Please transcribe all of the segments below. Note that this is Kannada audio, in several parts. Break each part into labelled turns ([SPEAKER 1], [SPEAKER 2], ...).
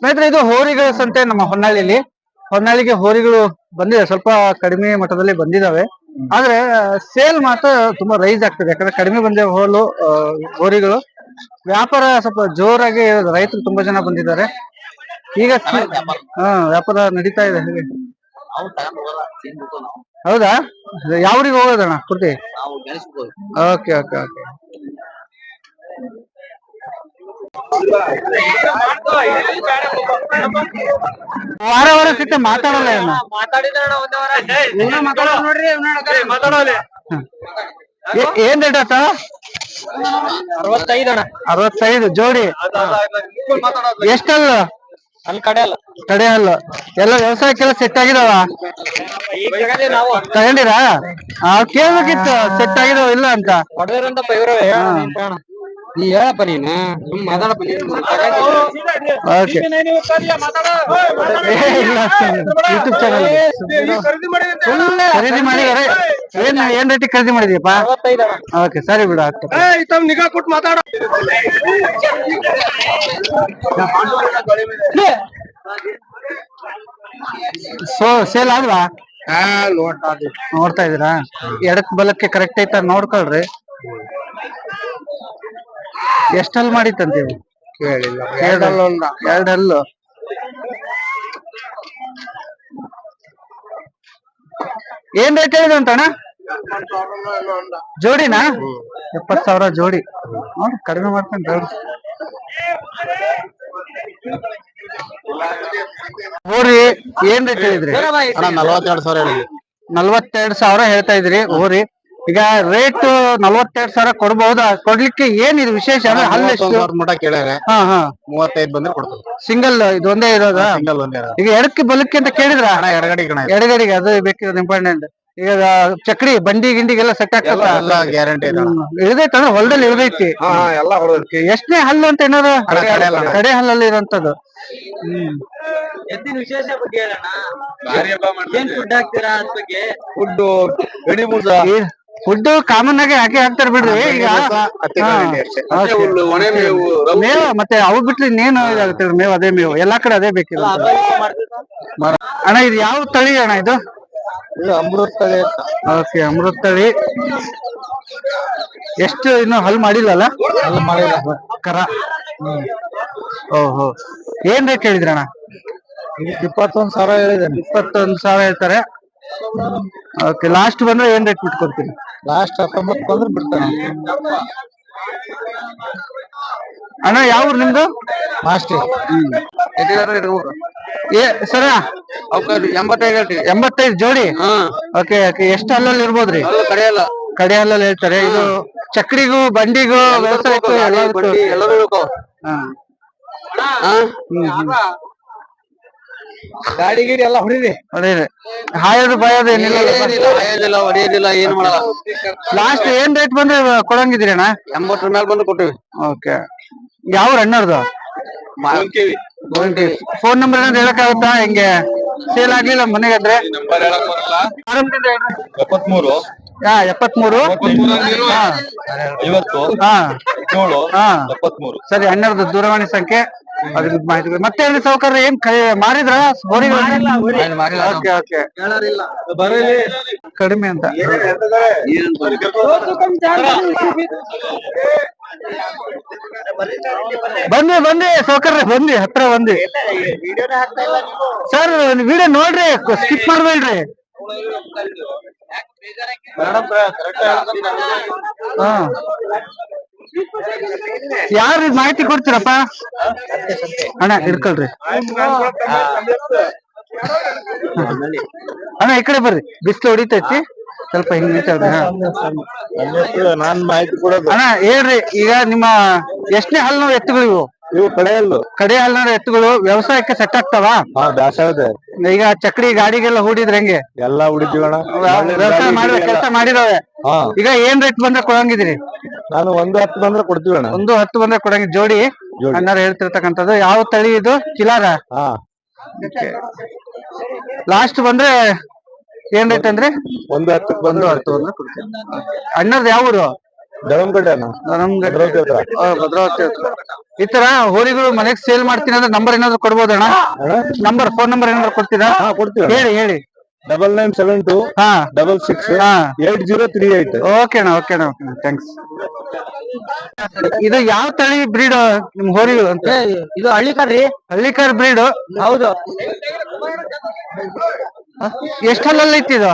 [SPEAKER 1] ಸ್ನೇಹಿತರೆ ಇದು ಹೋರಿಗಳ ಸಂತೆ ನಮ್ಮ ಹೊನ್ನಾಳಿಲಿ ಹೊನ್ನಾಳಿಗೆ ಹೋರಿಗಳು ಬಂದಿದೆ. ಸ್ವಲ್ಪ ಕಡಿಮೆ ಮಟ್ಟದಲ್ಲಿ ಬಂದಿದಾವೆ. ಆದ್ರೆ ಸೇಲ್ ಮಾತ್ರ ತುಂಬಾ ರೈಸ್ ಆಗ್ತದೆ. ಯಾಕಂದ್ರೆ ಕಡಿಮೆ ಬಂದಿವೆ ಹೋಲು ಹೋರಿಗಳು. ವ್ಯಾಪಾರ ಸ್ವಲ್ಪ ಜೋರಾಗಿ ರೈತರು ತುಂಬಾ ಜನ ಬಂದಿದ್ದಾರೆ. ಈಗ ಹಾ ವ್ಯಾಪಾರ ನಡೀತಾ ಇದೆ. ಹಾಗೆ ಹೌದಾ? ಯಾವ್ರಿಗೆ ಹೋಗೋದಣ್ಣ ಕುರ್ತಿ? Okay okay okay. ವಾರ ವಾರ ಸಿಕ್ಕ ಮಾತಾಡಲ್ಲ ಇವನು. ಏ- ಏನ್ ರೇಟ್ ಆತ?
[SPEAKER 2] ಅರವತ್ತೈದು ಅಣ್ಣ.
[SPEAKER 1] ಅರವತ್ತೈದು ಜೋಡಿ. ಎಷ್ಟಲ್ಲ?
[SPEAKER 2] ಅಲ್ಲಿ ಕಡೆ ಅಲ್ಲ.
[SPEAKER 1] ಕಡೆ ಅಲ್ಲ. ಎಲ್ಲ ವ್ಯವಸಾಯಕ್ಕೆಲ್ಲ ಸೆಟ್ ಆಗಿದಾವ?
[SPEAKER 2] ಈಗ ನಾವು.
[SPEAKER 1] ತಗೊಂಡಿರಾ? ಆ ಕೇಳ್ಬೇಕಿತ್ತು ಸೆಟ್ ಆಗಿದಾವ ಇಲ್ಲ ಅಂತ.
[SPEAKER 2] ಹೊಡೆದ್ರಂತ ಇವ್ರೇ ನೀ ಹೇಳಪ್ಪ ನೀನು ಸುಮ್ ಮಾತಾಡಪ್ಪ ನೀನು
[SPEAKER 1] ಓಕೆ ಯೂಟ್ಯೂಬ್ ಚಾನಲ್ ಖರೀದಿ ಮಾಡಿದಾರೆ ಏನ್ ಏನ್ ರೇಟಿಗೆ ಖರೀದಿ ಮಾಡಿದೀಯಪ್ಪ ಓಕೆ ಸರಿ ಬಿಡು ಆಗ್ತದೆ
[SPEAKER 2] ನಿಗಾ ಕೊಟ್ಟು ಮಾತಾಡ
[SPEAKER 1] ಸೊ ಸೇಲ್ ಆದ್ವಾ ನೋಡ್ತಾ ಇದೀರಾ ಎಡಕ್ ಬಲಕ್ಕೆ ಕರೆಕ್ಟ್ ಐತ ನೋಡ್ಕೊಳ್ರಿ ಎಷ್ಟಲ್ಲಿ ಮಾಡಿತ್ತಂತೀವಿ
[SPEAKER 2] ಕೇಳಿಲ್ಲ.
[SPEAKER 1] ಎರಡಲ್ಲು ಏನ್ ರೇಟ್ ಹೇಳಿದ ಅಂತಣ್ಣ? ಜೋಡಿನಾ? ಎಪ್ಪತ್ ಸಾವಿರ ಜೋಡಿ. ನೋಡಿ ಕಡಿಮೆ ಮಾಡ್ಕೊಂಡು ಜೋಡಿ ಹೋರಿ ಏನ್ ರೇಟ್ ಹೇಳಿದ್ರಿ?
[SPEAKER 2] ಅಣ್ಣ ನಲವತ್ತೆರಡು ಸಾವಿರ ಹೇಳಿದ್ರಿ.
[SPEAKER 1] ನಲ್ವತ್ತೆರಡು ಸಾವಿರ ಹೇಳ್ತಾ ಇದ್ರಿ ಹೋರಿ ಈಗ ರೇಟ್ ನಲ್ವತ್ತೆರಡು ಸಾವಿರ ಕೊಡಬಹುದಾ ಕೊಡ್ಲಿಕ್ಕೆ ಏನ್ ಇದು ವಿಶೇಷ? ಅಂದ್ರೆ ಹಲ್ಲು ಎಷ್ಟು
[SPEAKER 2] ಕೇಳ್ಯಾರೆ.
[SPEAKER 1] ಹಾ ಹಾ.
[SPEAKER 2] ಮೂವತ್ತೈದು ಬಂದ್ರೆ
[SPEAKER 1] ಸಿಂಗಲ್ ಇದು ಒಂದೇ ಇರೋದಾ?
[SPEAKER 2] ಸಿಂಗಲ್ ಒಂದೇ
[SPEAKER 1] ಈಗ ಎಡಕ್ಕೆ ಬಲಕ್ಕೆ ಅಂತ ಕೇಳಿದ್ರ?
[SPEAKER 2] ಅಣ್ಣ ಎಡಗಡೆ ಕಣ
[SPEAKER 1] ಎಡಗಡೆಗೆ ಅದು ಬೇಕಿರೋದು ಇಂಪಾರ್ಟೆಂಟ್ ಈಗ ಚಕ್ರಿ ಬಂಡಿ ಗಿಂಡಿಗೆಲ್ಲ ಸೆಟ್
[SPEAKER 2] ಎಲ್ಲ
[SPEAKER 1] ಆಗ್ತದ
[SPEAKER 2] ಗ್ಯಾರಂಟಿ ಇದೆ ಅಣ್ಣ.
[SPEAKER 1] ಇಳಿದೈತೆ ಅಂದ್ರೆ ಹೊಲದಲ್ಲಿ ಇಳಿದೈತಿ
[SPEAKER 2] ಎಲ್ಲ
[SPEAKER 1] ಎಷ್ಟನೇ ಹಲ್ಲು ಅಂತ ಏನಾದ್ರು?
[SPEAKER 2] ಕಡೆ ಹಲ್ಲು ಅಣ್ಣ.
[SPEAKER 1] ಕಡೆ ಹಲ್ಲಲ್ಲಿ ಇರೋಂಥದ್ದು. ಹ್ಮ್.
[SPEAKER 2] ಎತ್ತಿನ ವಿಶೇಷ ಬಗ್ಗೆ ಹೇಳೋಣ ಏನ್ ಫುಡ್ ಹಾಕ್ತೀರಾ ಬಗ್ಗೆ?
[SPEAKER 3] ಫುಡ್ ಗಡಿ
[SPEAKER 1] ಫುಡ್ ಕಾಮನ್ ಆಗಿ ಹಾಕಿ ಹಾಕ್ತಾರೆ ಬಿಡ್ರಿ. ಈಗ
[SPEAKER 2] ಹತ್ತಿ
[SPEAKER 1] ಹಾ.
[SPEAKER 2] ಗಾಡಿ ಅಷ್ಟೇ.
[SPEAKER 1] Okay.
[SPEAKER 3] ಹುಲ್ಲು, ಒಣ ಮೇವು, ರೌ-
[SPEAKER 1] ಮೇವು ಮತ್ತೆ ಅವು ಬಿಟ್ಲಿ ಇನ್ನೇನು ಇದಾಗುತ್ತೆ ಮೇವು ಅದೇ ಮೇವು. ಎಲ್ಲಾ ಕಡೆ ಅದೇ ಬೇಕಿಲ್ಲ ಅಣ್ಣ ಇದು ಯಾವ ತಳಿ ಅಣ್ಣ ಇದು?
[SPEAKER 2] ಇದು ಅಮೃತ ತಳಿ ಅಂತ.
[SPEAKER 1] ಓಕೆ ಅಮೃತ ತಳಿ. ಎಷ್ಟು ಇನ್ನು ಹಲ್ ಮಾಡಿಲ್ಲಲ್ಲ?
[SPEAKER 2] ಅಲ್ಲಿ ಮಾಡಿಲ್ಲ.
[SPEAKER 1] ಕರ. ಓಹೋ. ಏನ್ ರೇಟ್ ಹೇಳಿದ್ರಣ್ಣ?
[SPEAKER 2] ಇದಕ್ಕೆ ಇಪ್ಪತ್ತೊಂದ್ ಸಾವಿರ ಹೇಳಿದ್ದೇನೆ.
[SPEAKER 1] ಇಪ್ಪತ್ತೊಂದ್ ಸಾವಿರ ಹೇಳ್ತಾರೆ. ಓಕೆ ಲಾಸ್ಟ್ ಬಂದ್ರೆ ಏನ್ ರೇಟ್ ಬಿಟ್ಕೊಡ್ತೀನಿ
[SPEAKER 2] ಲಾಸ್ಟ್ ಹತ್ತೊಂಬತ್ತು ಬಂದ್ರೆ ಬಿಡ್ತಾನೆ
[SPEAKER 1] ಅಣ್ಣ ಯಾವ ಊರು ನಿಮ್ದು?
[SPEAKER 2] ಮಾಸ್ಟಿ
[SPEAKER 1] ಏ ಸರ
[SPEAKER 3] ಎಂಬತ್ತೈದು
[SPEAKER 1] ಎಂಬತ್ತೈದು ಜೋಡಿ?
[SPEAKER 3] ಹಾ.
[SPEAKER 1] ಓಕೆ ಓಕೆ ಎಷ್ಟು ಅಲ್ಲಲ್ಲಿ ಇರ್ಬೋದ್ರಿ?
[SPEAKER 3] ಕಡೆಯಲ್ಲ ಕಡೆಯಲ್ಲ.
[SPEAKER 1] ಕಡೆ ಹಲ್ಲಲ್ಲಿ ಹೇಳ್ತಾರೆ. ಇದು ಚಕ್ರಿಗೂ ಬಂಡಿಗೂ ವ್ಯವಸಾಯಕ್ಕೂ ಎಲ್ಲದಕ್ಕೂ
[SPEAKER 3] ಎಲ್ಲರೂ.
[SPEAKER 1] ಹಾ.
[SPEAKER 3] ಹಾ?
[SPEAKER 2] ಗಾಡಿ ಗೀಡಿ ಎಲ್ಲ ಹೊಡಿರಿ.
[SPEAKER 1] ಹೊಡೀರಿ. ಹಾಯೋದು ಬಾಯೋದು ಏನಿಲ್ಲ
[SPEAKER 3] ಏನಿಲ್ಲ ಹಾಯೋದಿಲ್ಲ ಹೊಡೆಯೋದಿಲ್ಲ ಏನ್ ಮಾಡಲ್ಲ.
[SPEAKER 1] ಲಾಸ್ಟ್ ಏನ್ ರೇಟ್ ಬಂದ್ರೆ ಕೊಡಂಗಿದ್ರಿ ಅಣ್ಣ?
[SPEAKER 3] ಎಂಬತ್ತರ ಮೇಲೆ ಬಂದು ಕೊಟ್ಟಿವಿ.
[SPEAKER 1] ಓಕೆ ಯಾವ ಅಣ್ಣರ್ದು? ಫೋನ್ ನಂಬರ್ ಏನಾದ್ರು ಹೇಳಕ್ಕಾಗುತ್ತಾ ಹೆಂಗೆ? ಸೇಲ್ ಆಗ್ಲಿಲ್ಲ ಮನೆಗೆ ಆದ್ರೆ
[SPEAKER 3] ನಂಬರ್ ಹೇಳಕ್ ಬರಲ್ಲ
[SPEAKER 1] ಆರಂಭದಿಂದ ಹೇಳ್ರಿ.
[SPEAKER 3] ಎಪ್ಪತ್ಮೂರು.
[SPEAKER 1] ಹಾ ಎಪ್ಪತ್ಮೂರು. ಹಾ. ಹಾ.
[SPEAKER 3] ಏಳು
[SPEAKER 1] ಹಾ.
[SPEAKER 3] ಎಪ್ಪತ್ಮೂರು.
[SPEAKER 1] ಸರಿ ಹನ್ನೆರಡು ದೂರವಾಣಿ ಸಂಖ್ಯೆ ಅದ್ರ ಮಾಹಿತಿ ಮತ್ತೆ ಅಲ್ಲಿ ಸೌಕರ್ಯ ಏನ್ ಕೈ- ಮಾರಿದ್ರ? Okay okay. ಕಡಿಮೆ ಅಂತ. ಬಂದ್ವಿ ಬಂದ್ವಿ. ಸೌಕರ್ಯ ಬಂದ್ವಿ. ಹತ್ರ ಬಂದಿ ಸರ್ ವಿಡಿಯೋ ನೋಡ್ರಿ ಸ್ಕಿಪ್ ಮಾಡ್ಬೇಡ್ರಿ. ಹಾ. ಯಾರು ಮಾಹಿತಿ ಕೊಡ್ತೀರಪ್ಪ? ಅಣ್ಣ ಇಡ್ಕೊಳ್ರಿ ಅಣ್ಣ, ಈ ಕಡೆ ಬರ್ರಿ. ಬಿಸಿಲು ಹೊಡಿತೈತಿ. ಸ್ವಲ್ಪ ಹಿಂಗ್ ಅಣ್ಣ, ಹೇಳ್ರಿ, ಈಗ ನಿಮ್ಮ ಎಷ್ಟನೇ ಹಲ್ಲು ಎತ್ತುಗಳು ಇವು
[SPEAKER 2] ಕಡೆ ಕಡೆಯಲ್ಲು
[SPEAKER 1] ಕಡೆ ಹಲ್ಲು ಎತ್ತುಗಳು ವ್ಯವಸಾಯಕ್ಕೆ ಸೆಟ್ ಆಗ್ತಾವ.
[SPEAKER 2] ಹಾ
[SPEAKER 1] ಈಗ ಚಕ್ರಿ ಗಾಡಿಗೆಲ್ಲ ಹೂಡಿದ್ರೆ ಹೆಂಗೆ?
[SPEAKER 2] ಎಲ್ಲಾ ಹುಡಿದೀವಣ
[SPEAKER 1] ವ್ಯವಸಾಯ ಕೆಲಸ ಮಾಡಿದಾವೆ.
[SPEAKER 2] ಹಾ.
[SPEAKER 1] ಈಗ ಏನ್ ರೇಟ್ ಬಂದ್ರೆ ಕೊಡಂಗಿದ್ರಿ
[SPEAKER 2] ನಾನು ಒಂದು ಹತ್ತು ಬಂದ್ರೆ ಕೊಡ್ತೀವಣ್ಣ
[SPEAKER 1] ಒಂದು ಹತ್ತು ಬಂದ್ರೆ ಕೊಡಂಗಿ ಜೋಡಿ.
[SPEAKER 2] ಜೋಡಿ.
[SPEAKER 1] ಅಣ್ಣಾರು ಹೇಳ್ತಿರ್ತಕ್ಕಂಥದ್ದು. ಯಾವ ತಳಿ ಇದು? ಕಿಲಾರ
[SPEAKER 2] ಹಾ.
[SPEAKER 1] ಲಾಸ್ಟ್ ಬಂದ್ರೆ ಏನ್ ರೇಟ್ ಅಂದ್ರೆ?
[SPEAKER 2] ಒಂದು ಹತ್ತು
[SPEAKER 1] ಬಂದ್ರೆ
[SPEAKER 2] ಬಂದು
[SPEAKER 1] ಹತ್ತು ಬಂದ್ರೆ ಕೊಡ್ತೀನಿ ಅಣ್ಣರ್ದು ಯಾವ ಊರು?
[SPEAKER 4] ಧರ್ಮಗಡ್ಡೆ ಭದ್ರಾವತಿ ಹತ್ರ.
[SPEAKER 1] ಈ ತರ ಹೋರಿಗಳು ಮನೆಗ್ ಸೇಲ್ ಮಾಡ್ತೀನಿ ಅಂದ್ರೆ ನಂಬರ್ ಏನಾದ್ರು ಕೊಡ್ಬೋದಣ್ಣ? ನಂಬರ್ ಫೋನ್ ನಂಬರ್ ಏನಾದ್ರು ಕೊಡ್ತೀರಾ?
[SPEAKER 4] ಹಾ ಕೊಡ್ತೀವಿ
[SPEAKER 1] ಹೇಳಿ ಹೇಳಿ.
[SPEAKER 4] ಡಬಲ್ ನೈನ್ ಸೆವೆನ್ ಟು
[SPEAKER 1] ಹಾ.
[SPEAKER 4] ಡಬಲ್ ಸಿಕ್ಸ್
[SPEAKER 1] ಹಾ.
[SPEAKER 4] Eight zero three eight
[SPEAKER 1] okay ಅಣ್ಣ ಓಕೆ ಅಣ್ಣ ಓಕೆ ಥ್ಯಾಂಕ್ಸ್ ಇದು ಯಾವ ತಳಿ ಬ್ರೀಡ್ ನಿಮ್ ಹೋರಿಗಳು ಅಂತ?
[SPEAKER 2] ಇದು ಹಳ್ಳಿ ರೀ.
[SPEAKER 1] ಹಳ್ಳಿಕಾರ್ ಬ್ರೀಡ್
[SPEAKER 2] ಹೌದು.
[SPEAKER 1] ಎಷ್ಟು ಹಲ್ಲಲ್ಲಿ ಐತಿ ಇದು?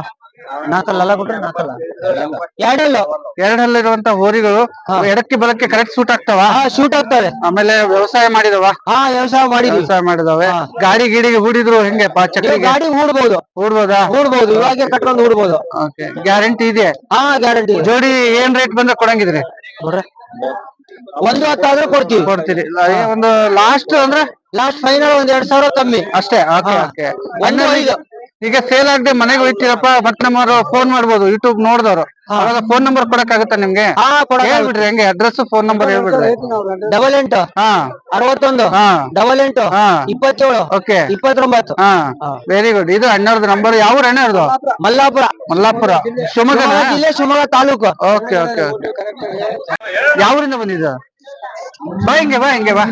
[SPEAKER 2] ನಾಲ್ಕಲ್ಲ ಅಲ್ಲ ಕೊಟ್ರೆ ನಾಲ್ಕಲ್ಲ ಎರಡಲ್ಲ.
[SPEAKER 1] ಎರಡ್ ಹಲ್ಲಿರುವಂತ ಹೋರಿಗಳು ಎಡಕ್ಕೆ ಬಲಕ್ಕೆ ಕರೆಕ್ಟ್ ಸೂಟ್ ಆಗ್ತಾವ?
[SPEAKER 2] ಹಾ ಶೂಟ್ ಆಗ್ತವೆ.
[SPEAKER 1] ಆಮೇಲೆ ವ್ಯವಸಾಯ ಮಾಡಿದವ?
[SPEAKER 2] ಹಾ ವ್ಯವಸಾಯ ಮಾಡಿ
[SPEAKER 1] ವ್ಯವಸಾಯ ಮಾಡಿದವೆ. ಗಾಡಿ ಗಿಡಿಗೆ ಹೂಡಿದ್ರು ಹೆಂಗೆ ಪಾ
[SPEAKER 2] ಈಗ
[SPEAKER 1] ಚಕ್ರಿಗೆ
[SPEAKER 2] ಗಾಡಿ ಹೂಡ್ಬೋದು.
[SPEAKER 1] ಹೂಡ್ಬೋದಾ?
[SPEAKER 2] ಹೂಡ್ಬೋದು. ಇವಾಗ ಕಟ್ಕೊಂಡು ಹೂಡ್ಬೋದು.
[SPEAKER 1] ಓಕೆ. ಗ್ಯಾರಂಟಿ ಇದೆ
[SPEAKER 2] ಹಾ ಗ್ಯಾರಂಟಿ
[SPEAKER 1] ಜೋಡಿ ಏನ್ ರೇಟ್ ಬಂದ್ರೆ ಕೊಡಂಗಿದ್ರಿ?
[SPEAKER 2] ಒಂದು ಹತ್ತಾದ್ರೂ ಕೊಡ್ತೀವಿ.
[SPEAKER 1] ಕೊಡ್ತೀರಿ. ಒಂದು ಲಾಸ್ಟ್ ಅಂದ್ರೆ?
[SPEAKER 2] ಲಾಸ್ಟ್ ಫೈನಲ್ ಒಂದ್ ಎರಡ್ ಸಾವಿರ ಕಮ್ಮಿ.
[SPEAKER 1] ಅಷ್ಟೇ? ಈಗ ಸೇಲ್ ಆಗದೆ ಮನೆಗೆ ಹೋಯ್ತೀರಪ್ಪ ಮತ್ತೆ ನಂಬರ್ ಫೋನ್ ಮಾಡ್ಬೋದು ಯೂಟ್ಯೂಬ್ ನೋಡಿದವರು. ಅವಾಗ ಫೋನ್ ನಂಬರ್ ಕೊಡಕ್ ಆಗುತ್ತಾ ನಿಮ್ಗೆ?
[SPEAKER 2] ಹಾ ಕೊಡ
[SPEAKER 1] ಹೇಳ್ಬಿಡ್ರಿ ಹೆಂಗೆ? ಅಡ್ರೆಸ್ ಫೋನ್ ನಂಬರ್ ಹೇಳ್ಬಿಡ್ರಿ.
[SPEAKER 2] ಡಬಲ್ ಎಂಟು.
[SPEAKER 1] ಹಾ.
[SPEAKER 2] ಅರವತ್ತೊಂದು?
[SPEAKER 1] ಹಾ.
[SPEAKER 2] ಡಬಲ್ ಎಂಟು?
[SPEAKER 1] ಹಾ.
[SPEAKER 2] ಇಪ್ಪತ್ತೇಳು?
[SPEAKER 1] ಓಕೆ.
[SPEAKER 2] ಇಪ್ಪತ್ತೊಂಬತ್ತು?
[SPEAKER 1] ಹಾ. ವೆರಿ ಗುಡ್ ಇದು ಅಣ್ಣವ್ರದ್ದು ನಂಬರ್ ಯಾವ ಅಣ್ಣವ್ರದ್ದು?
[SPEAKER 2] ಮಲ್ಲಾಪುರ.
[SPEAKER 1] ಮಲ್ಲಾಪುರ. ಶಿವಮೊಗ್ಗ
[SPEAKER 2] ಶಿವಮೊಗ್ಗ ಜಿಲ್ಲೆ Shivamogga taluk.
[SPEAKER 1] Okay okay okay. ಯಾವೂರಿಂದ ಬಂದಿದ್ದು? ಬಾ ಹಿಂಗೆ ಬಾ ಹಿಂಗೆ ಬಾ.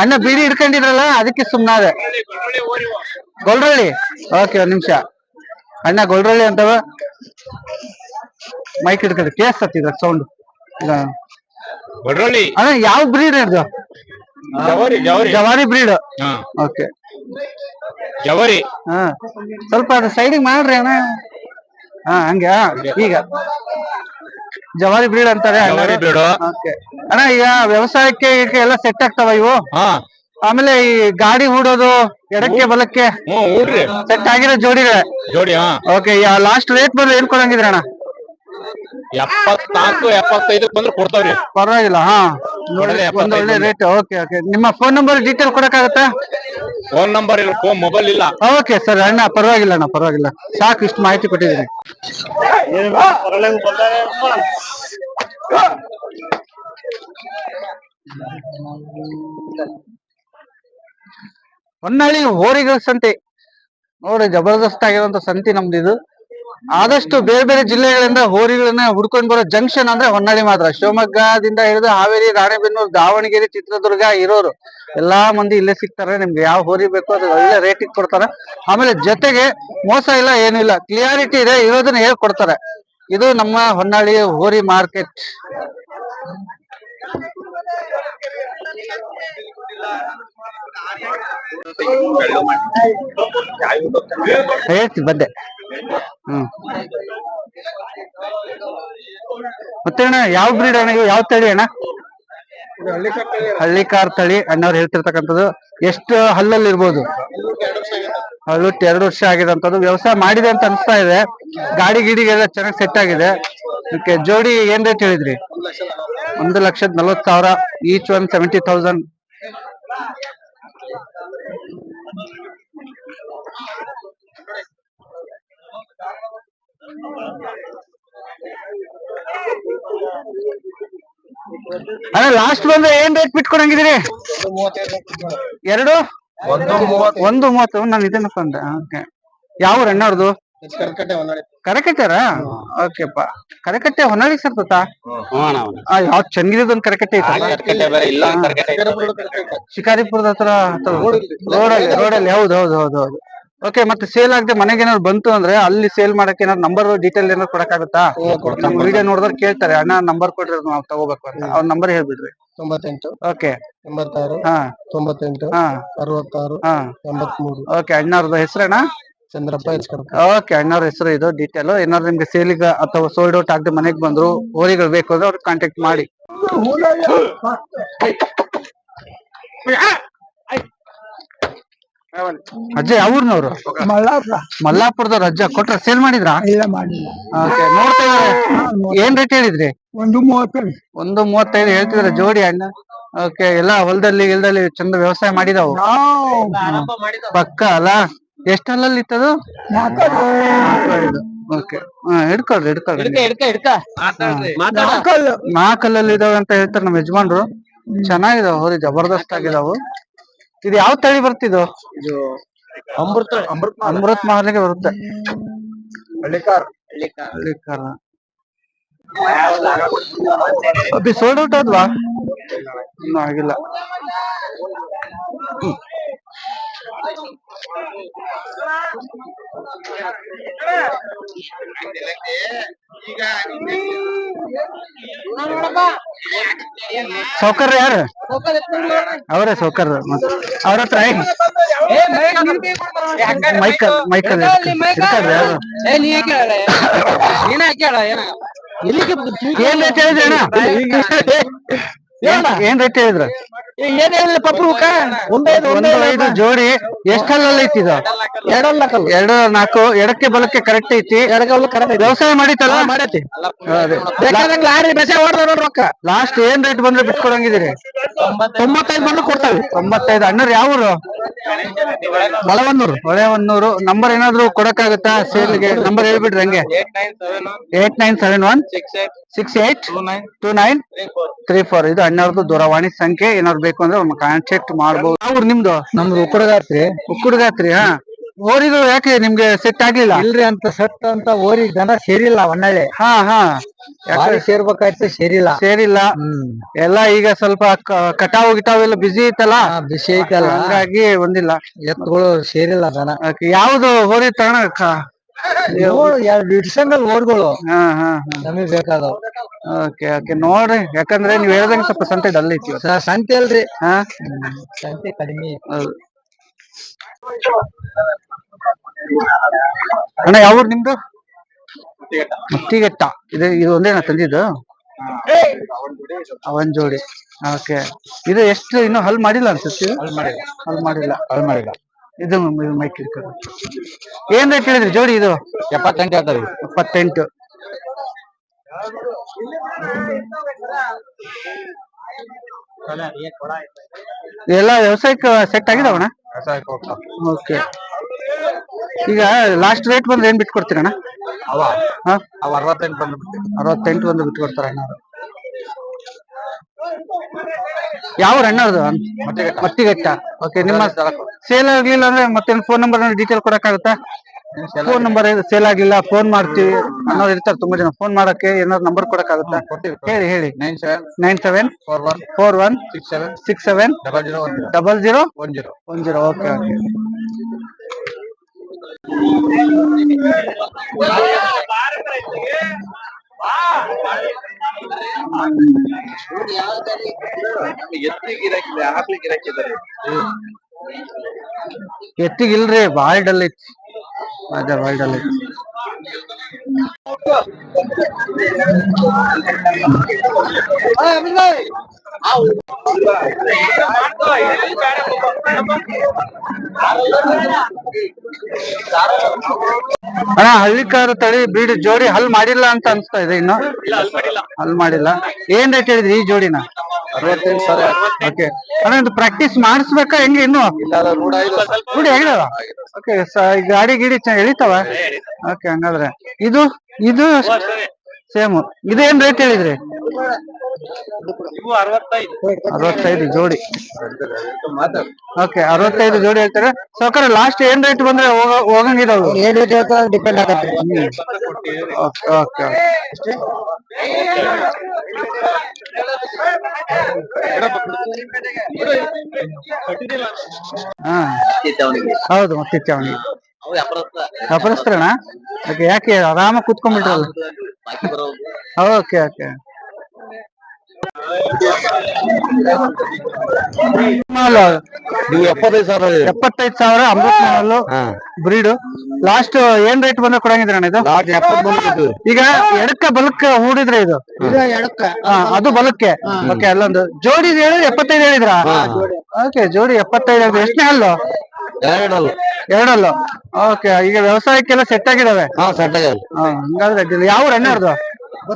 [SPEAKER 1] ಅಣ್ಣ ಬೀಡಿ ಹಿಡ್ಕೊಂಡಿದ್ರಲ್ಲ ಅದಕ್ಕೆ ಸುಮ್ನಾದೆ. ಗೊಲ್ರಳ್ಳಿ. ಓಕೆ ಒಂದ್ ನಿಮಿಷ. ಅಣ್ಣ ಗೊಲ್ರಳ್ಳಿ ಅಂತವ. ಮೈಕ್ ಹಿಡ್ಕೊಂಡು ಕೇಸ್ ಹತ್ತಿದ ಸೌಂಡ್
[SPEAKER 3] ಗೊಲ್ರಳ್ಳಿ.
[SPEAKER 1] ಅಣ್ಣ ಯಾವ ಬ್ರೀಡ್ ಅದು?
[SPEAKER 3] ಜವರಿ
[SPEAKER 1] ಬ್ರೀಡ್
[SPEAKER 3] ಹಾ.
[SPEAKER 1] ಓಕೆ
[SPEAKER 3] ಜವಾರಿ.
[SPEAKER 1] ಹಾ. ಸ್ವಲ್ಪ ಅದು ಸೈಡಿಗೆ ಮಾಡ್ರಿ ಅಣ್ಣ. ಹಾ ಹಂಗೆ ಈಗ. ಜವಾರಿ ಬ್ರೀಡ್ ಅಂತಾರೆ
[SPEAKER 3] ಜವಾರಿ breed.
[SPEAKER 1] ಓಕೆ. ಅಣ್ಣ ಈಗ ವ್ಯವಸಾಯಕ್ಕೆ ಎಲ್ಲ ಸೆಟ್ ಆಗ್ತಾವ ಇವು?
[SPEAKER 3] ಹಾ.
[SPEAKER 1] ಆಮೇಲೆ ಈ ಗಾಡಿ ಹೂಡೋದು ಎಡಕ್ಕೆ ಬಲಕ್ಕೆ
[SPEAKER 3] ಹ್ಮ್ ಊಡ್ರಿ.
[SPEAKER 1] ಸೆಟ್ ಆಗಿರೋ ಜೋಡಿಗಳೇ?
[SPEAKER 3] ಜೋಡಿ ಹಾ.
[SPEAKER 1] ಓಕೆ ಲಾಸ್ಟ್ ರೇಟ್ ಬಂದ್ರೆ ಏನ್ ಕೊಡಂಗಿದ್ರಿ ಅಣ್ಣ?
[SPEAKER 3] ಎಪ್ಪತ್ನಾಲ್ಕು ಎಪ್ಪತ್ತೈದಕ್ಕೆ ಬಂದ್ರೆ ಕೊಡ್ತಾವ್ರಿ.
[SPEAKER 1] ಪರವಾಗಿಲ್ಲ ಹಾ.
[SPEAKER 3] ಒಳ್ಳೆ
[SPEAKER 1] ಒಂದ್ ಒಳ್ಳೆ ರೇಟ್ ಓಕೆ ಓಕೆ ನಿಮ್ಮ ಫೋನ್ ನಂಬರ್ ಡೀಟೇಲ್ ಕೊಡಕ್ಕಾಗತ್ತಾ?
[SPEAKER 3] ಫೋನ್ ನಂಬರ್ ಇಲ್ಲ ಫೋನ್ ಮೊಬೈಲ್ ಇಲ್ಲ.
[SPEAKER 1] ಓಕೆ ಸರ್ ಅಣ್ಣ ಪರವಾಗಿಲ್ಲ ಅಣ್ಣ ಪರವಾಗಿಲ್ಲ. ಸಾಕು ಇಷ್ಟು ಮಾಹಿತಿ ಕೊಟ್ಟಿದ್ದೀನಿ. ಹೊನ್ನಾಳಿ ಹೋರಿಗಳ ಸಂತೆ. ನೋಡಿ ಜಬರ್ದಸ್ತ್ ಆಗಿರುವಂತ ಸಂತೆ ನಮ್ದು ಇದು ಆದಷ್ಟು ಬೇರೆ ಬೇರೆ ಜಿಲ್ಲೆಗಳಿಂದ ಹೋರಿಗಳನ್ನ ಹುಡ್ಕೊಂಡ್ ಬರೋ ಜಂಕ್ಷನ್ ಅಂದ್ರೆ ಹೊನ್ನಾಳಿ ಮಾತ್ರ. ಶಿವಮೊಗ್ಗದಿಂದ ಹಿಡಿದು ಹಾವೇರಿ, ರಾಣೆಬೆನ್ನೂರು, ದಾವಣಗೆರೆ, ಚಿತ್ರದುರ್ಗ ಇರೋರು ಎಲ್ಲಾ ಮಂದಿ ಇಲ್ಲೇ ಸಿಗ್ತಾರೆ. ನಿಮ್ಗೆ ಯಾವ ಹೋರಿ ಬೇಕು ಅದು ಒಳ್ಳೆ ರೇಟಿಗೆ ಕೊಡ್ತಾರೆ. ಆಮೇಲೆ ಜೊತೆಗೆ ಮೋಸ ಇಲ್ಲ, ಏನೂ ಇಲ್ಲ. ಕ್ಲಿಯಾರಿಟಿ ಇದೆ, ಇರೋದನ್ನ ಹೇಳ್ಕೊಡ್ತಾರೆ. ಇದು ನಮ್ಮ ಹೊನ್ನಾಳಿ ಹೋರಿ ಮಾರ್ಕೆಟ್. ಹೇಳ್ತೀನಿ, ಬಂದೆ. ಹ್ಮ್. ಮತ್ತೆ ಅಣ್ಣ, ಯಾವ ಬ್ರೀಡ್ ಅಣ್ಣ ಯಾವ ತಳಿ ಅಣ್ಣ? ಹಳ್ಳಿಕಾರ್ ತಳಿ ಅಣ್ಣವ್ರು ಹೇಳ್ತಿರ್ತಕ್ಕಂಥದ್ದು. ಎಷ್ಟು ಹಲ್ಲಲ್ಲಿ ಇರ್ಬೋದು? ಹಳ್ಳುಟ್ಟು ಎರಡು ವರ್ಷ ಆಗಿದೆ ಅಂತದ್ದು. ವ್ಯವಸಾಯ ಮಾಡಿದೆ ಅಂತ ಅನಿಸ್ತಾ ಇದೆ. ಗಾಡಿ ಗಿಡಿಗೆಲ್ಲ ಚೆನ್ನಾಗಿ ಸೆಟ್ ಆಗಿದೆ. ಜೋಡಿ ಏನ್ ರೇಟ್ ಹೇಳಿದ್ರಿ? ಒಂದು ಲಕ್ಷದ ನಲ್ವತ್ ಸಾವಿರ ಈಚ್ ಒನ್ ಸೆವೆಂಟಿ ತೌಸಂಡ್ ಅಣ್ಣ ಲಾಸ್ಟ್ ಬಂದ್ರೆ ಏನ್ ರೇಟ್ ಬಿಟ್ಕೊಡಂಗಿದ್ದೀರಿ? ಎರಡು? ಒಂದು ಮೂವತ್ತು. ನಾನು ಇದನ್ನ ಕೊಂಡೆ ಓಕೆ ಯಾವ ಅಣ್ಣವ್ರದು ಕರಕಟ್ಟೆರ ಓಕೆಪ್ಪ. ಕರಕಟ್ಟೆ ಹೊನ್ನಾಳಿಗೆ ಸರ್ತತಾ ಯಾವ್ ಚೆನ್ನಾಗಿರೋದು ಒಂದ್ ಕರಕಟ್ಟೆ ಶಿಕಾರಿಪುರದ ಹತ್ರ ರೋಡಲ್ಲಿ. ರೋಡಲ್ಲಿ ಹೌದು ಹೌದು ಹೌದು ಹೌದು. ಓಕೆ ಮತ್ತೆ ಸೇಲ್ ಆಗದೆ ಮನೆಗೆ ಏನಾದ್ರು ಬಂತು ಅಂದ್ರೆ ಅಲ್ಲಿ ಸೇಲ್ ಮಾಡಕ್ಕೆ ಏನಾದ್ರು ನಂಬರ್ ಡೀಟೇಲ್ ಏನಾದ್ರು ಕೊಡಕ್ಕಾಗತ್ತಾ? ನಮ್ ವಿಡಿಯೋ ನೋಡಿದ್ರೆ ಕೇಳ್ತಾರೆ ಅಣ್ಣ ನಂಬರ್ ಕೊಡ್ರಿ ನಾವು ತಗೋಬೇಕು ಅಂತ. ಅವ್ರ ನಂಬರ್ ಹೇಳ್ಬಿಡ್ರಿ.
[SPEAKER 4] ತೊಂಬತ್ತೆಂಟು.
[SPEAKER 1] ಓಕೆ.
[SPEAKER 4] ಎಂಬತ್ತಾರು.
[SPEAKER 1] ಹಾ.
[SPEAKER 4] ತೊಂಬತ್ತೆಂಟು.
[SPEAKER 1] ಹಾ.
[SPEAKER 4] ಅರವತ್ತಾರು.
[SPEAKER 1] ಹಾ.
[SPEAKER 4] ಎಂಬತ್ಮೂರು.
[SPEAKER 1] ಓಕೆ ಅಣ್ಣವ್ರದ್ದು ಹೆಸರಣ್ಣ?
[SPEAKER 4] ಚಂದ್ರಪ್ಪ
[SPEAKER 1] ಓಕೆ ಅಣ್ಣವ್ರ ಹೆಸರು ಇದು ಡೀಟೇಲ್ ಏನಾದ್ರು ನಿಮ್ಗೆ ಸೇಲಿಗ ಅಥವಾ ಸೋಲ್ಡ್ ಔಟ್ ಆಗದೆ ಮನೆಗೆ ಬಂದ್ರು ಹೋರಿಗಳು ಬೇಕು ಅಂದ್ರೆ ಅವ್ರಿಗೆ ಕಾಂಟ್ಯಾಕ್ಟ್ ಮಾಡಿ. ಅಜ್ಜ ಮಲ್ಲಾಪುರ. ಮಲ್ಲಾಪುರದವ್ರು ಅಜ್ಜ ಕೊಟ್ರ ಸೇಲ್ ಮಾಡಿದ್ರ?
[SPEAKER 4] ಇಲ್ಲ ಮಾಡಿಲ್ಲ.
[SPEAKER 1] ಓಕೆ ನೋಡ್ತಾ ಇದಾರೆ. ಏನ್ ರೇಟ್ ಹೇಳಿದ್ರಿ?
[SPEAKER 4] ಒಂದು
[SPEAKER 1] ಮೂವತ್ತೈದು. ಹೇಳ್ತಿದ್ರ ಜೋಡಿ ಅಣ್ಣ. ಓಕೆ ಎಲ್ಲ ಹೊಲದಲ್ಲಿ ಇಲ್ದಲ್ಲಿ ಚಂದ ವ್ಯವಸಾಯ ಮಾಡಿದಾವು. ಪಕ್ಕ ಅಲ್ಲ? ಎಷ್ಟ್ ಹಲ್ಲಲ್ಲಿ ಇತ್ತದು? ಓಕೆ ಹಾ ಹಿಡ್ಕೊಳ್ರಿ ಹಿಡ್ಕೊಳ್ರಿ.
[SPEAKER 2] ಹಿಡ್ಕ ಹಿಡ್ಕ ಹಿಡ್ಕ.
[SPEAKER 1] ನಾಲ್ಕಲ್ಲಲ್ಲಿ ಇದಾವೆ ಅಂತ ಹೇಳ್ತಾರೆ ನಮ್ಮ ಯಜಮಾನ್ರು. ಚೆನ್ನಾಗಿದಾವ ಹೋರಿ ಜಬರ್ದಸ್ತ್ ಆಗಿದಾವು. ಇದು ಯಾವ ತಳಿ ಬರ್ತಿದ್ದು?
[SPEAKER 4] ಅಮೃತ ಅಮೃತ
[SPEAKER 1] ಅಮೃತ್ ಮಹಲ್ಗೆ ಬರುತ್ತೆ.
[SPEAKER 4] ಹಳ್ಳಿಕಾರ್.
[SPEAKER 1] ಸೋಲ್ಡ್ ಔಟ್ ಆದ್ವಾ? ಇನ್ನೂ ಆಗಿಲ್ಲ. ಸೌಕರ್ ಯಾರು? ಅವರೇ ಸೌಕರ್ ಅವ್ರ ಹತ್ರ ಮೈಕಲ್ ಮೈಕಲ್ ಏನ? ಕೇಳ ಏನ ರೇಟ್ ಹೇಳಿದ್ರಿ ಅಣ್ಣ? ಏನ್- ಏನ್ ರೇಟ್ ಹೇಳಿದ್ರ?
[SPEAKER 4] ಏನ್ ಹೇಳಿಲ್ಲ ಒಂದೈದು
[SPEAKER 1] ಒಂದು ಜೋಡಿ ಎಷ್ಟಲ್ಲ ಐತಿ ಇದು?
[SPEAKER 4] ಎರಡಲ್ಲ
[SPEAKER 1] ಎರಡು ನಾಲ್ಕು ಎಡಕ್ಕೆ ಬಲಕ್ಕೆ ಕರೆಕ್ಟ್ ಐತಿ.
[SPEAKER 4] ಎಡಗಲ್ಲ ಕರೆಕ್ಟ್
[SPEAKER 1] ವ್ಯವಸಾಯ ಮಾಡಿತ್ತಲ್ಲ?
[SPEAKER 4] ಮಾಡೈತಿ.
[SPEAKER 1] ಅದೇ.
[SPEAKER 4] ಬೇಕಾದಂಗ ಲಾರಿ ಬೆಸೆ ಹೊಡೆದ ನೋಡ್ರಿ ರೊಕ್ಕ
[SPEAKER 1] ಲಾಸ್ಟ್ ಏನ್ ರೇಟ್ ಬಂದ್ರೆ ಬಿಟ್ಕೊಡಂಗಿದಿರಿ
[SPEAKER 4] ತೊಂಬತ್ತೈದು ಬಂದು ಕೊಡ್ತಾವೆ.
[SPEAKER 1] ತೊಂಬತ್ತೈದು. ಅಣ್ಣರ್ ಯಾವ ಊರು?
[SPEAKER 4] ಬಳವನ್ನೂರು
[SPEAKER 1] ಹೊಳೆವನ್ನೂರು ಒಂದೂರು ನಂಬರ್ ಏನಾದ್ರು ಕೊಡಕ್ಕಾಗತ್ತಾ? ಸೇಲ್ಗೆ ನಂಬರ್ ಹೇಳ್ಬಿಡ್ರಿ ಹಂಗೆ. Eight nine seven one. Six eight two nine three four ಇದು ಅಣ್ಣವ್ರದ್ದು ದೂರವಾಣಿ ಸಂಖ್ಯೆ. ಏನಾದ್ರು ಬೇಕು ಅಂದ್ರೆ ಕಾಂಟ್ಯಾಕ್ಟ್ ಮಾಡ್ಬೋದು. ಅವ್ರು ನಿಮ್ದು?
[SPEAKER 4] ನಮ್ದು ಉಕ್ಕಡಗಾತ್ರಿ.
[SPEAKER 1] ಉಕ್ಕುಡ್ಗಾತ್ರಿ ಹಾ. ಓರಿಗಳು ಯಾಕೆ ನಿಮ್ಗೆ ಸೆಟ್ ಆಗ್ಲಿಲ್ಲ?
[SPEAKER 4] ಇಲ್ರಿ ಅಂತ ಸೆಟ್ ಅಂತ ಓರಿ ಜನ ಸೇರಿಲ್ಲ ಹೊನ್ನಳ್ಳಿ
[SPEAKER 1] ಹಾ ಹಾ.
[SPEAKER 4] ಯಾಕೆ? ಸೇರ್ಬೇಕಾಯ್ತು ಸೇರಿಲ್ಲ.
[SPEAKER 1] ಸೇರಿಲ್ಲ.
[SPEAKER 4] ಹ್ಮ್.
[SPEAKER 1] ಎಲ್ಲ ಈಗ ಸ್ವಲ್ಪ ಕಟಾವ್ ಗಿಟಾವು ಎಲ್ಲ ಬಿಸಿ ಐತಲ್ಲ?
[SPEAKER 4] ಬಿಸಿ ಐತಲ್ಲ.
[SPEAKER 1] ಹಂಗಾಗಿ ಒಂದಿಲ್ಲ.
[SPEAKER 4] ಎತ್ತುಗಳು ಸೇರಿಲ್ಲ
[SPEAKER 1] ಜನ. ಯಾವ್ದು ಹೋರಿ ತಗೋಣ
[SPEAKER 4] ಎರಡು
[SPEAKER 1] ಹಾ ಹಾ
[SPEAKER 4] ನಮಗ್ ಬೇಕಾದವು.
[SPEAKER 1] Okay okay. ನೋಡ್ರಿ ಯಾಕಂದ್ರೆ ನೀವ್ ಹೇಳ್ದಂಗೆ ಸ್ವಲ್ಪ ಸಂತೆ ಡಲ್ ಐತಿ ಇವತ್ತು.
[SPEAKER 4] ಸ- ಸಂತೆ ಅಲ್ರಿ.
[SPEAKER 1] ಹಾ?
[SPEAKER 4] ಸಂತೆ ಕಡಿಮೆ ಐತಿ.
[SPEAKER 1] ಹೌದು. ಅಣ್ಣ ಯಾವ ಊರ್ ನಿಮ್ದು? ಮುತ್ತಿಗೆಟ್ಟ. ಇದು ಇದು ಒಂದೇನ ತಂದಿದ್ದು? ಅವನ್ ಜೋಡಿ. ಓಕೆ. ಇದು ಎಷ್ಟು ಇನ್ನು ಹಲ್ ಮಾಡಿಲ್ಲ ಅನ್ಸುತ್ತೆ? ಹಲ್ ಮಾಡಿಲ್ಲ. ಹಲ್ ಮಾಡಿಲ್ಲ. ಇದು ಇದು ಮೈಕ್ ಹಿಡ್ಕೊಂಡು ಏನ್ ರೇಟ್ ಹೇಳಿದ್ರಿ? ಜೋಡಿ ಇದು?
[SPEAKER 4] ಎಪ್ಪತ್ತೆಂಟು ಹೇಳ್ತಾರೆ.
[SPEAKER 1] ಇಪ್ಪತ್ತೆಂಟು ಎಲ್ಲ ವ್ಯವಸಾಯಕ್ಕೆ ಸೆಟ್ ಆಗಿದಾವಣ ಓಕೆ ಈಗ ಲಾಸ್ಟ್ ರೇಟ್ ಬಂದ್ರೆ ಏನ್ ಬಿಟ್ಕೊಡ್ತೀರಣ್ಣ?
[SPEAKER 4] ಅವ. ಅರವತ್ತೆಂಟು ಬಂದು
[SPEAKER 1] ಅರವತ್ತೆಂಟು ಬಂದು ಬಿಟ್ಕೊಡ್ತಾರ ಅಣ್ಣವ್ರು ಯಾವ ಅಣ್ಣದು ಮತ್ತಿಗೆಟ್ಟ ಓಕೆ ನಿಮ್ಮ ಸೇಲ್ ಆಗ್ಲಿಲ್ಲ ಅಂದ್ರೆ ಮತ್ತೆ ಫೋನ್ ನಂಬರ್ ಡೀಟೇಲ್ ಕೊಡಕ್ಕಾಗತ್ತಾ? ಫೋನ್ ನಂಬರ್ ಸೇಲ್ ಆಗಿಲ್ಲ ಫೋನ್ ಮಾಡ್ತೀವಿ ಅನ್ನೋರು ಇರ್ತಾರೆ ತುಂಬಾ ಜನ. ಫೋನ್ ಮಾಡಕ್ಕೆ ಏನಾದ್ರು ನಂಬರ್ ಕೊಡಕ್ಕಾಗತ್ತಾ? ಹೇಳಿ ಹೇಳಿ.
[SPEAKER 4] Nine seven
[SPEAKER 1] nine seven
[SPEAKER 4] four one
[SPEAKER 1] four one
[SPEAKER 4] six seven
[SPEAKER 1] six seven
[SPEAKER 4] double zero one
[SPEAKER 1] double zero
[SPEAKER 4] one zero
[SPEAKER 1] one zero okay okay ಎತ್ತಿಗಿಲ್ರಿ ಬಾಳ್ ಡಲ್ ಐತಿ. ಅದೇ ಬಾಳ್ ಡಲ್ ಐತಿ. ಅಣ್ಣ ಹಳ್ಳಿಕಾರ ತಳಿ ಬೀಡ್ ಜೋಡಿ ಹಲ್ ಮಾಡಿಲ್ಲ ಅಂತ ಅನ್ಸ್ತಾ ಇದೆ ಇನ್ನು. ಹಲ್ ಮಾಡಿಲ್ಲ. ಏನ್ ರೇಟ್ ಹೇಳಿದ್ರಿ ಈ ಜೋಡಿನ?
[SPEAKER 4] ಅರವತ್ತೆಂಟು ಸಾವಿರ
[SPEAKER 1] ಓಕೆ ಅಣ್ಣ ಇದು ಪ್ರಾಕ್ಟೀಸ್ ಮಾಡಿಸ್ಬೇಕಾ ಹೆಂಗೆ ಇನ್ನು? ನೋಡಿ ಆಗಿದಾವ ಓಕೆ ಗಾಡಿ ಗಿಡಿ ಎಳಿತಾವ? ಓಕೆ ಹಂಗಾದ್ರೆ. ಇದು ಇದು ಸೇಮ್ ಇದೇನ್ ರೇಟ್ ಹೇಳಿದ್ರಿ? ಅರವತ್ತೈದು. ಜೋಡಿ. ಓಕೆ ಅರವತ್ತೈದು ಜೋಡಿ ಹೇಳ್ತಾರೆ? ಸಾವ್ಕಾರ ಲಾಸ್ಟ್ ಏನ್ ರೇಟ್ ಬಂದ್ರೆ ಹೋಗಂಗಿಲ್ಲ ಹೋಗಂಗಿದಾವು?
[SPEAKER 4] ಏನ್ ರೇಟ್ ಹೇಳ್ತಾರ ಡಿಪೆಂಡ್ ಆಗತ್ತೆ.
[SPEAKER 1] ಓಕೆ ಓಕೆ ಹಾ. ಹೌದು ಮತ್ತೆ ಚಾವಣಿ ವ್ಯಾಪಾರಸ್ಥರಣ ಓಕೆ ಯಾಕೆ ಆರಾಮ ಕೂತ್ಕೊಂಡ್ಬಿಟ್ರಲ್ಲ? ಓಕೆ ಓಕೆ
[SPEAKER 4] ನೀವು ಎಪ್ಪತ್ತೈದು ಸಾವಿರ
[SPEAKER 1] ಎಪ್ಪತ್ತೈದು ಸಾವಿರ ಅಮೃತ್ ಮಹಲ್ ಬ್ರೀಡ್ ಲಾಸ್ಟ್ ಏನ್ ರೇಟ್ ಇದು?
[SPEAKER 4] ಬಂದು
[SPEAKER 1] ಈಗ ಎಡಕ್ಕ ಬಲಕ್ಕ ಹೂಡಿದ್ರೆ ಇದು? ಅದು ಬಲಕ್ಕೆ. ಓಕೆ ಅಲ್ಲೊಂದು. ಜೋಡಿ ಹೇಳಿದ್ರೆ ಎಪ್ಪತ್ತೈದು ಹೇಳಿದ್ರ? ಓಕೆ ಜೋಡಿ ಎಪ್ಪತ್ತೈದು ಎಷ್ಟನೇ ಅಲ್ಲ
[SPEAKER 4] ಎರಡಲ್ಲ.
[SPEAKER 1] ಎರಡಲ್ಲು. ಓಕೆ ಈಗ ವ್ಯವಸಾಯಕ್ಕೆಲ್ಲ ಸೆಟ್ ಆಗಿದಾವೆ. ಹಂಗಾದ್ರೆ ಯಾವ ಅಣ್ಣವ್ರದ್ದು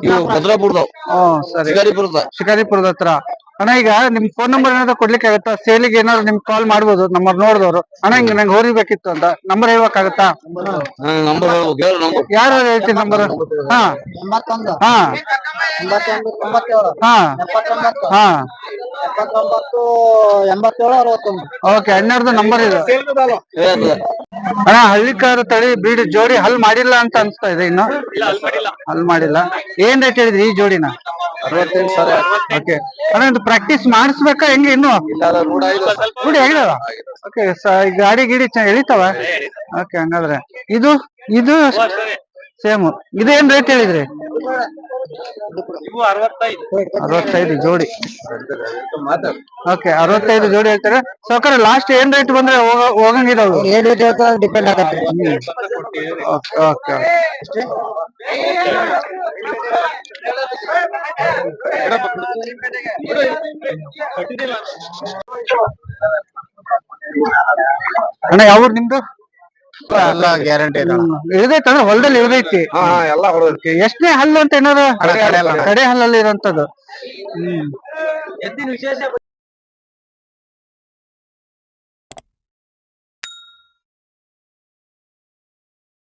[SPEAKER 4] ಇವು ಭದ್ರಾಪುರದ.
[SPEAKER 1] ಹ್ಮ್ ಸರಿ.
[SPEAKER 4] ಶಿಕಾರಿಪುರದ.
[SPEAKER 1] ಶಿಕಾರಿಪುರದ ಹತ್ರ. ಅಣ್ಣ ಈಗ ನಿಮ್ ಫೋನ್ ನಂಬರ್ ಏನಾದ್ರು ಕೊಡ್ಲಿಕ್ಕೆ ಆಗತ್ತಾ ಸೇಲಿಗೆ ಏನಾದ್ರು ನಿಮ್ ಕಾಲ್ ಮಾಡ್ಬೋದು ನಂಬರ್ ನೋಡಿದವರು. ಅಣ್ಣ ಹಿಂಗ್ ನಂಗೆ ಹೋರಿಬೇಕಿತ್ತು ಅಂತ. ನಂಬರ್ ಹೇಳ್ಬೇಕಾಗತ್ತಾ?
[SPEAKER 4] ನಂಬರ್
[SPEAKER 1] ಯಾರು ಹೇಳ್ತೀನಿ ನಂಬರ್ ಹಾ. ಹಾ. ಹಾ. ಹಾ. ಓಕೆ ಅಣ್ಣವ್ರದ್ದು ನಂಬರ್ ಇದು. ಅಣ್ಣ ಹಳ್ಳಿಕಾರ ತಳಿ ಬೀಡ್ ಜೋಡಿ ಹಲ್ ಮಾಡಿಲ್ಲ ಅಂತ ಅನ್ಸ್ತಾ ಇದೆ ಇನ್ನು. ಹಲ್ ಮಾಡಿಲ್ಲ. ಏನ್ ರೇಟ್ ಹೇಳಿದ್ರಿ ಈ ಜೋಡಿನ?
[SPEAKER 4] ಅರವತ್ತೆಂಟು ಸಾವಿರ
[SPEAKER 1] ಓಕೆ ಅಣ್ಣ ಪ್ರಾಕ್ಟೀಸ್ ಮಾಡಿಸ್ಬೇಕಾ ಹೆಂಗೆ ಇನ್ನು? ನೋಡಿ ಆಗಿದಾವ ಓಕೆ ಗಾಡಿ ಗಿಡಿ ಎಳಿತಾವ? ಓಕೆ ಹಂಗಾದ್ರೆ. ಇದು ಇದು ಸೇಮ್ ಇದು ಏನ್ ರೇಟ್ ಹೇಳಿದ್ರಿ?
[SPEAKER 2] ಇವು ಅರವತ್ತೈದು.
[SPEAKER 1] ಅರವತ್ತೈದು ಜೋಡಿ. ಓಕೆ ಅರವತ್ತೈದು ಜೋಡಿ ಹೇಳ್ತಾರೆ? ಸಾವ್ಕಾರ ಲಾಸ್ಟ್ ಏನ್ ರೇಟ್ ಬಂದ್ರೆ ಹೋಗ- ಹೋಗಂಗಿದಾವು?
[SPEAKER 4] ಏನ್ ರೇಟ್ ಹೇಳ್ತಾರ? ಡಿಪೆಂಡ್ ಆಗತ್ತೆ.
[SPEAKER 1] ಓಕೆ ಓಕೆ ಅಣ್ಣ ಯಾವ ನಿಮ್ದು?
[SPEAKER 4] ಎಲ್ಲ ಗ್ಯಾರಂಟಿ
[SPEAKER 1] ಇಳ್ದೈತೆ ಅಣ್ಣ ಹೊಲದಲ್ಲಿ ಇಳ್ದೈತಿ.
[SPEAKER 4] ಹಾ ಎಲ್ಲ ಹೊರದಕ್ಕೆ
[SPEAKER 1] ಎಷ್ಟನೇ ಹಲ್ಲು ಅಂತ ಏನಾರ
[SPEAKER 4] ಕಡೆ ಹಲ್ಲು.
[SPEAKER 1] ಕಡೆ ಹಲ್ಲಲ್ಲಿ ಇರೋಂತದ್ದು ಹ್ಮ್.
[SPEAKER 2] ಎತ್ತಿನ ವಿಶೇಷ